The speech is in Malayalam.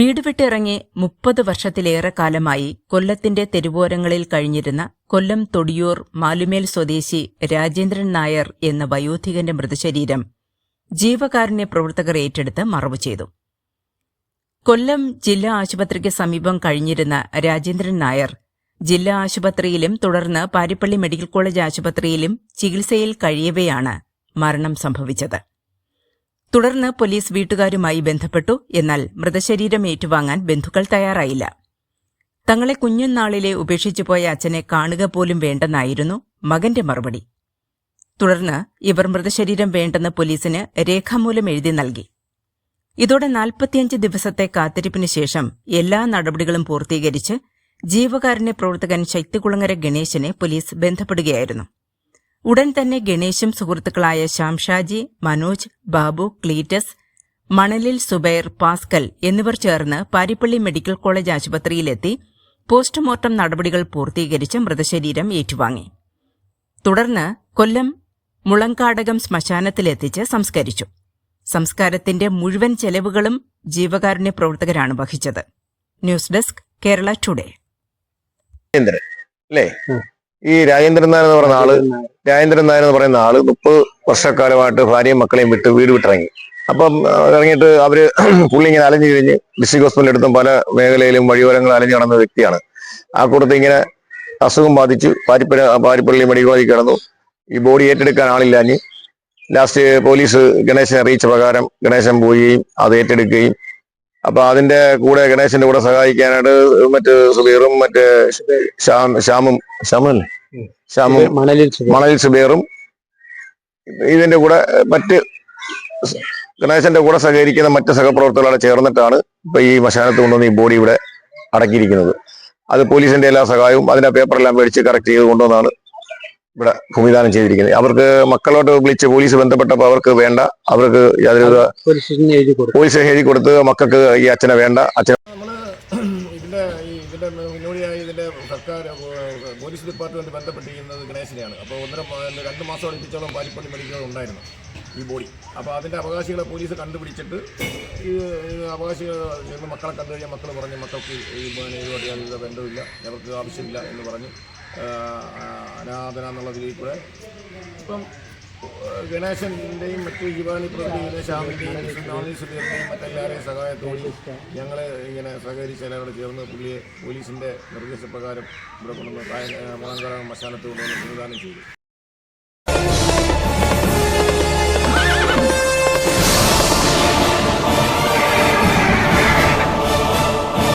വീട് വിട്ടിറങ്ങി മുപ്പത് വർഷത്തിലേറെ കാലമായി കൊല്ലത്തിന്റെ തെരുവോരങ്ങളിൽ കഴിഞ്ഞിരുന്ന കൊല്ലം തൊടിയൂർ മാലുമേൽ സ്വദേശി രാജേന്ദ്രൻ നായർ എന്ന വയോധികന്റെ മൃതശരീരം ജീവകാരുണ്യ പ്രവർത്തകർ ഏറ്റെടുത്ത് മറവു ചെയ്തു. കൊല്ലം ജില്ലാ ആശുപത്രിക്ക് സമീപം കഴിഞ്ഞിരുന്ന രാജേന്ദ്രൻ നായർ ജില്ലാ ആശുപത്രിയിലും തുടർന്ന് പാരിപ്പള്ളി മെഡിക്കൽ കോളേജ് ആശുപത്രിയിലും ചികിത്സയിൽ കഴിയവെയാണ് മരണം സംഭവിച്ചത്. തുടർന്ന് പോലീസ് വീട്ടുകാരുമായി ബന്ധപ്പെട്ടു. എന്നാൽ മൃതശരീരം ഏറ്റുവാങ്ങാൻ ബന്ധുക്കൾ തയ്യാറായില്ല. തങ്ങളെ കുഞ്ഞുനാളിലെ ഉപേക്ഷിച്ചു പോയ അച്ഛനെ കാണുക പോലും വേണ്ടെന്നായിരുന്നു മകന്റെ മറുപടി. തുടർന്ന് ഇവർ മൃതശരീരം വേണ്ടെന്ന് പോലീസിന് രേഖാമൂലം എഴുതി നൽകി. ഇതോടെ നാൽപ്പത്തിയഞ്ച് ദിവസത്തെ കാത്തിരിപ്പിന് ശേഷം എല്ലാ നടപടികളും പൂർത്തീകരിച്ച് ജീവകാരുണ്യ പ്രവർത്തകൻ ശക്തികുളങ്ങര ഗണേശനെ പോലീസ് ബന്ധപ്പെടുകയായിരുന്നു. ഉടൻ തന്നെ ഗണേശും സുഹൃത്തുക്കളായ ശ്യാംഷാജി മനോജ് ബാബു ക്ലീറ്റസ് മണലിൽ സുബൈർ പാസ്കൽ എന്നിവർ ചേർന്ന് പാരിപ്പള്ളി മെഡിക്കൽ കോളേജ് ആശുപത്രിയിലെത്തി പോസ്റ്റ്മോർട്ടം നടപടികൾ പൂർത്തീകരിച്ച് മൃതശരീരം ഏറ്റുവാങ്ങി. തുടർന്ന് കൊല്ലം മുളങ്കാടകം ശ്മശാനത്തിലെത്തിച്ച് സംസ്കരിച്ചു. സംസ്കാരത്തിന്റെ മുഴുവൻ ചെലവുകളും ജീവകാരുണ്യ പ്രവർത്തകരാണ് വഹിച്ചത്. News desk Kerala today. അല്ലേ. ഈ രാജേന്ദ്രൻ നായർ എന്ന് പറയുന്ന ആൾ രാജേന്ദ്രൻ നായർ. എന്ന് പറയുന്ന ആൾ മുപ്പത് വർഷക്കാലമായിട്ട് ഭാര്യയും മക്കളെയും വിട്ട് വീട് വിട്ടിറങ്ങി. അപ്പം ഇറങ്ങിയിട്ട് അവർ പുള്ളി ഇങ്ങനെ അലഞ്ഞു കഴിഞ്ഞ് ഡിസ്ട്രിക്ട് ഹോസ്പിറ്റലിൽ എടുത്തും പല മേഖലയിലും വഴിയോരങ്ങൾ അലഞ്ഞു നടന്ന വ്യക്തിയാണ്. ആ കൂട്ടത്തിൽ ഇങ്ങനെ അസുഖം ബാധിച്ചു പാരിപ്പള്ളി പാരിപ്പള്ളി മെഡിക്കൽ കോളേജിൽ കിടന്നു. ഈ ബോഡി ഏറ്റെടുക്കാൻ ആളില്ലാഞ്ഞ് ലാസ്റ്റ് പോലീസ് ഗണേശനെ അറിയിച്ച പ്രകാരം ഗണേശൻ പോവുകയും അത് ഏറ്റെടുക്കുകയും അപ്പൊ അതിന്റെ കൂടെ ഗണേശന്റെ കൂടെ സഹായിക്കാനായിട്ട് മറ്റ് സുബീറും മറ്റ് ശ്യാം ശ്യാമും ശ്യാമല്ലേ. ശ്യാമും മണലിൽ സുബീറും ഇതിന്റെ കൂടെ മറ്റ് ഗണേശന്റെ കൂടെ സഹകരിക്കുന്ന മറ്റ് സഹപ്രവർത്തകരോടെ ചേർന്നിട്ടാണ് ഇപ്പൊ ഈ മശാനത്ത് കൊണ്ടുവന്ന് ഈ ബോഡി ഇവിടെ അടക്കിയിരിക്കുന്നത്. അത് പോലീസിന്റെ എല്ലാ സഹായവും അതിന്റെ പേപ്പറെല്ലാം മേടിച്ച് കറക്റ്റ് ചെയ്ത് കൊണ്ടുവന്നാണ് ഇവിടെ ഭൂമിദാനം ചെയ്തിരിക്കുന്നത് അവർക്ക് മക്കളോട്ട് വിളിച്ച് പോലീസ് ബന്ധപ്പെട്ടപ്പോൾ അവർക്ക് വേണ്ട അവർക്ക് യാതൊരു പോലീസ് എഴുതി കൊടുത്ത് മക്കൾക്ക് ഈ അച്ഛനെ വേണ്ട അച്ഛൻ ഇതിന്റെ ഇതിന്റെ മുന്നോടിയായി ഇതിന്റെ സർക്കാർ പോലീസ് ഡിപ്പാർട്ട്മെന്റ് ബന്ധപ്പെട്ടിരിക്കുന്നത് ഗണേശിനെയാണ് അപ്പോൾ ഒന്നര രണ്ട് മാസം അടുപ്പിച്ചോളം പാലിപ്പള്ളി മെഡിക്കൽ ഉണ്ടായിരുന്നു ഈ ബോഡി അപ്പോൾ അതിന്റെ അവകാശികളെ പോലീസ് കണ്ടുപിടിച്ചിട്ട് ഈ അവകാശികൾ മക്കളെ കണ്ടു കഴിഞ്ഞാൽ മക്കൾ പറഞ്ഞു മക്കൾക്ക് ഈ ഇതുമായിട്ട് യാതൊരു ബന്ധമില്ല ഞങ്ങൾക്ക് ആവശ്യമില്ല എന്ന് പറഞ്ഞ് ഏഹ്, അനാഥന എന്നുള്ള രീതിയിൽ കൂടെ. ഇപ്പം ഗണേശന്റെയും മറ്റു ജീവാനി പ്രതിനിധിയുടെ ഗണേശാമിന്റെയും നോണി സുധീറിന്റെയും മറ്റെല്ലാവരെയും സഹായത്തോടെ ഞങ്ങൾ ഇങ്ങനെ സഹകരിച്ച് എല്ലാവരോട് ചേർന്ന് പുള്ളിയെ പോലീസിന്റെ നിർദ്ദേശപ്രകാരം ഇവിടെ കൊണ്ടുവന്ന് മുളങ്കാല മശാനത്ത് കൊണ്ടുവന്ന് സംവിധാനം ചെയ്തു.